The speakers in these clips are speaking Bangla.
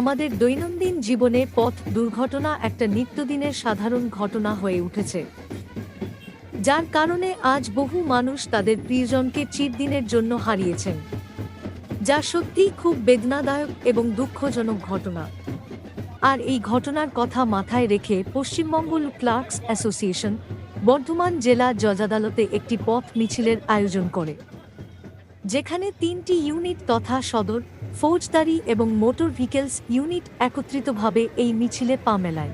আমাদের দৈনন্দিন জীবনে পথ দুর্ঘটনা একটা নিত্যদিনের সাধারণ ঘটনা হয়ে উঠেছে। যার কারণে আজ বহু মানুষ তাদের প্রিয়জনকে চিরদিনের জন্য হারিয়েছেন, যা সত্যিই খুব বেদনাদায়ক এবং দুঃখজনক ঘটনা। আর এই ঘটনার কথা মাথায় রেখে পশ্চিমবঙ্গ ক্লার্কস অ্যাসোসিয়েশন বর্ধমান জেলা জজ আদালতে একটি পথ মিছিলের আয়োজন করে। যেখানে তিনটি ইউনিট তথা সদর, ফৌজদারি এবং মোটর ভেহিকেলস ইউনিট একত্রিতভাবে এই মিছিলে পা মেলায়।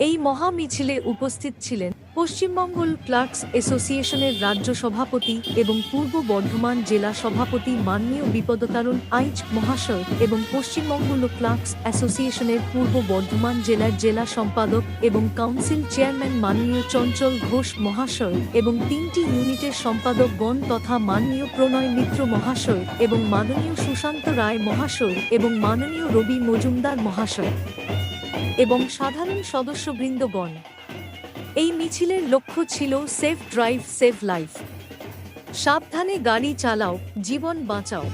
এই মহা মিছিলে উপস্থিত ছিলেন পশ্চিমবঙ্গ ক্লার্কস অ্যাসোসিয়েশনের রাজ্য সভাপতি এবং পূর্ব বর্ধমান জেলা সভাপতি মাননীয় বিপদতারণ আইচ মহাশয় এবং পশ্চিমবঙ্গ ক্লার্কস অ্যাসোসিয়েশনের পূর্ব বর্ধমান জেলার জেলা সম্পাদক এবং কাউন্সিল চেয়ারম্যান মাননীয় চঞ্চল ঘোষ মহাশয় এবং তিনটি ইউনিটের সম্পাদকগণ তথা মাননীয় প্রণয় মিত্র মহাশয় এবং মাননীয় সুশান্ত রায় মহাশয় এবং মাননীয় রবি মজুমদার মহাশয়। এবং সাধারণ সদস্যবৃন্দগণ, এই মিছিলের লক্ষ্য ছিল সেফ ড্রাইভ সেভ লাইফ। সাবধানে গাড়ি চালাও, জীবন বাঁচাও।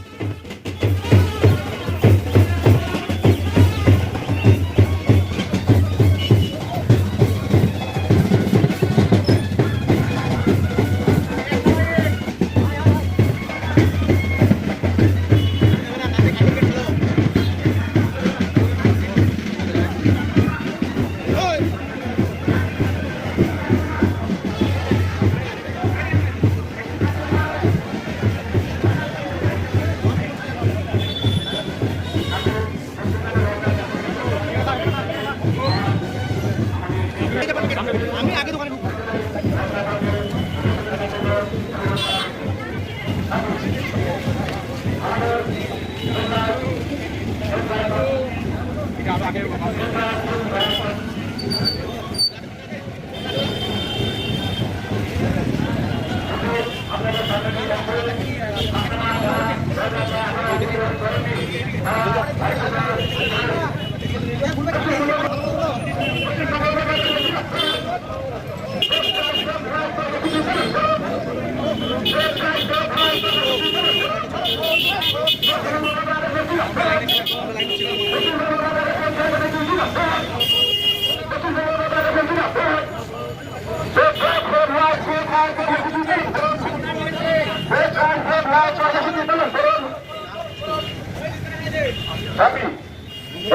থাকি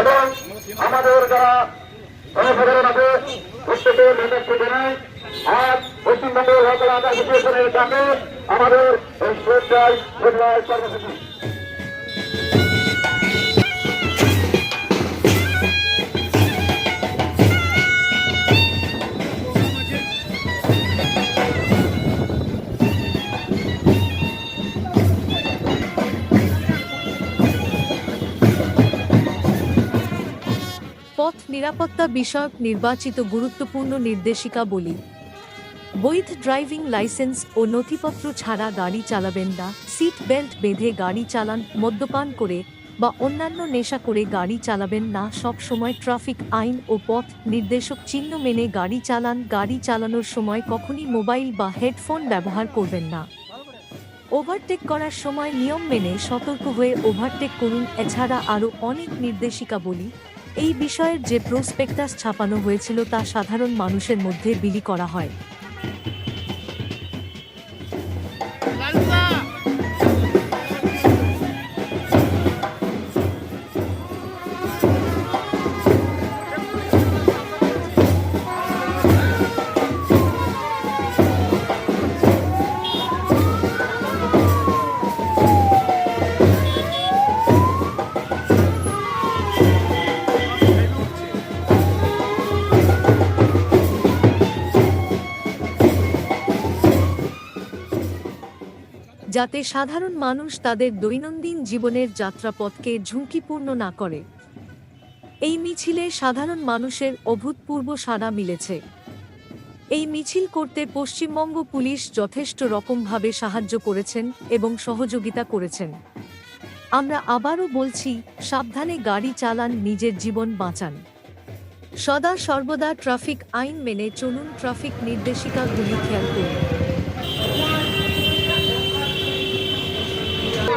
এবং আমাদের যারা জনসাধারণ আছে প্রত্যেকের নেতৃত্ব জানাই, আজ পশ্চিমবঙ্গের অ্যাসোসিয়েশনের আমাদের এই শ্রদ্ধায় কর্মসূচি। পথ নিরাপত্তা বিষয়ক নির্বাচিত গুরুত্বপূর্ণ নির্দেশিকা বলি। বৈধ ড্রাইভিং লাইসেন্স ও নথিপত্র ছাড়া গাড়ি চালাবেন না, সিট বেল্ট বেঁধে গাড়ি চালান, মদ্যপান করে বা অন্যান্য নেশা করে গাড়ি চালাবেন না, সব সময় ট্রাফিক আইন ও পথ নির্দেশক চিহ্ন মেনে গাড়ি চালান, গাড়ি চালানোর সময় কখনই মোবাইল বা হেডফোন ব্যবহার করবেন না। ওভারটেক করার সময় নিয়ম মেনে সতর্ক হয়ে ওভারটেক করুন, এছাড়া আরও অনেক নির্দেশিকা বলি। এই বিষয়ের যে প্রসপেক্টাস ছাপানো হয়েছিল তা সাধারণ মানুষের মধ্যে বিলি করা হয়। যাতে সাধারণ মানুষ তাদের দৈনন্দিন জীবনের যাত্রাপথকে ঝুঁকিপূর্ণ না করে। এই মিছিলে সাধারণ মানুষের অভূতপূর্ব সাড়া মিলেছে। এই মিছিল করতে পশ্চিমবঙ্গ পুলিশ যথেষ্ট রকমভাবে সাহায্য করেছেন এবং সহযোগিতা করেছেন। আমরা আবারও বলছি, সাবধানে গাড়ি চালান, নিজের জীবন বাঁচান। সদা সর্বদা ট্রাফিক আইন মেনে চলুন, ট্রাফিক নির্দেশিকাগুলি খেয়াল করুন।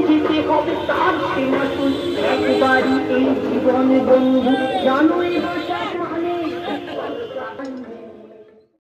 যেতে হবে তার সীমাটুল একবারই এই জীবন বন্ধু জানো